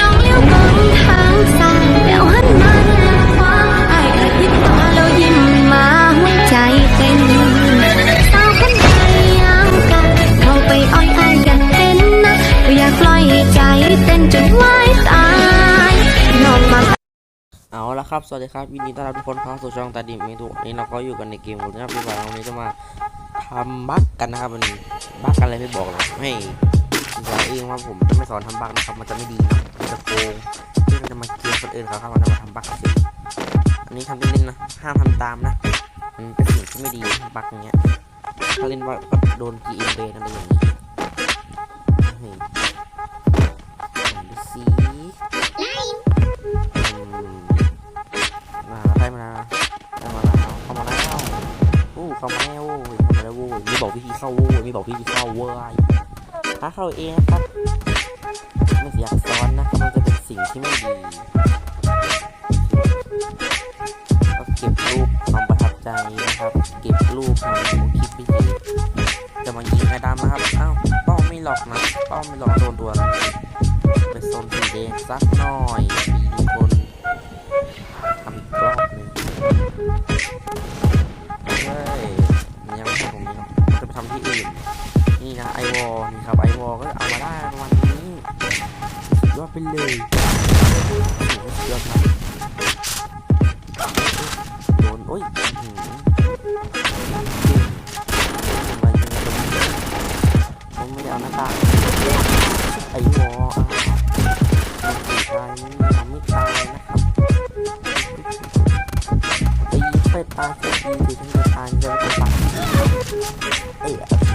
น้องเลี้ยวมองทางซ้ายแล้วหันมาแนขวาไอ้กระพริบตาแล้วยิ้มมาหัวใจเต้นสาวคนไทยยามกันเข้าไปอ้อยอ้ายกันเต้นนะก็อยากปล่อยใจเต้นจนไหวตายเอาละครับ สวัสดีครับยินดีต้อนรับทุกคนเข้าสู่ช่องตาดิมเมทุกนนี้เราก็อยู่กันในเกมของนะครับพี่บอยวันนี้จะมาทำบั๊กกันนะครับวันนี้บั๊กอะไรไม่บอกหรอกให้สอนเองว่าผมจะไม่สอนทำบั๊กนะครับมันจะไม่ดีนะ อื่นเขาครับมันจะมาทำบั๊กเฉยอันนี้ทำเล่นๆนะ ห้ามทำตามนะ มันเป็นสิ่งที่ไม่ดีบั๊กอย่างเงี้ย ถ้าเล่นบั๊กก็โดนกีอ็มเบนอะไรอย่างนี้เฮ้ยไหนดูสิมมาใครมาได้มาแล้วเข้ามาแล้วอู้เข้ามาแล้วโว้ยเข้ามาแล้วโว้ยมีบอกวิธีเข้าโว้ยมีบอกวิธีเข้าเว้ยถ้าเข้าเองนะครับไม่อยากซ้อนนะมันจะเป็นสิ่งที่ไม่ดี ก็เก็บรูปความประทับใจนะครับ เก็บรูปของคลิปวิธีจะมายิงไอ้ดำนะครับ อ้าวเป้าไม่หลอกนะ เป้าไม่หลอกโดนตัวนะไปโซนสีแดงสักหน่อยมีคนทำอีกรอบหนึงเฮ้ยยังไม่ใช่ตรงนี้หรอกมันจะไปทำที่อื่น นี่นะไอวอลนี่ครับไอวอลก็เอามาได้วันนี้สุดยอดไปเลยสุดยอดมาก ยอื้อหือมายิงตรงนี้ผมไม่ได้เอาหน้าตางไอวอลอ่ตายมันทำไม่ตายนะครับตีเป็ดตาเสียดีถึงจะตายจะไม่ตายเออ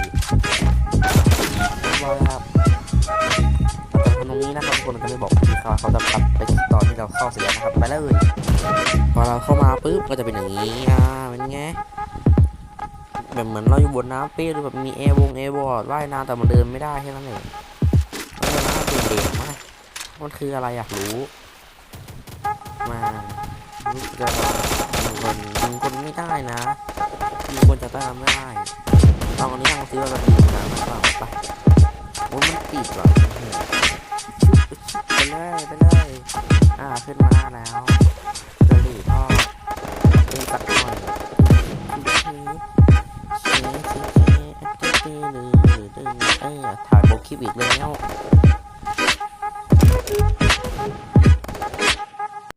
นะครับทุกคนจะไม่บอกพี่เขาเขาจะตัดไปตอนที่เราเข้าเสร็จแล้วนะครับไปเลยพอเราเข้ามาปุ๊บก็จะเป็นอย่างนี้อ่าเป็นไงแบบเหมือนเราอยู่บนน้ำเปี้ยหรือแบบมีแอร์วงแอร์บอร์ดว่ายน้ำแต่มันเดินไม่ได้แค่นั้นเองเออน่าตื่นเต้นมากมันคืออะไรอยากรู้มารู้จะยิงคนยิงคนไม่ได้นะยิงคนจะตามไม่ได้ตอนนี้ทางซื้อเราจะยิงนะมันเปล่าไปโอ้ยมันติด ไปเลยไปเลย อ่าขึ้นมาแล้วเดลี่ก็เล่นสักหน่อยชี้ชี้ชี้ชี้ชี้หรือหรือเอ้ยถ่ายโบคลิปอีกแล้ว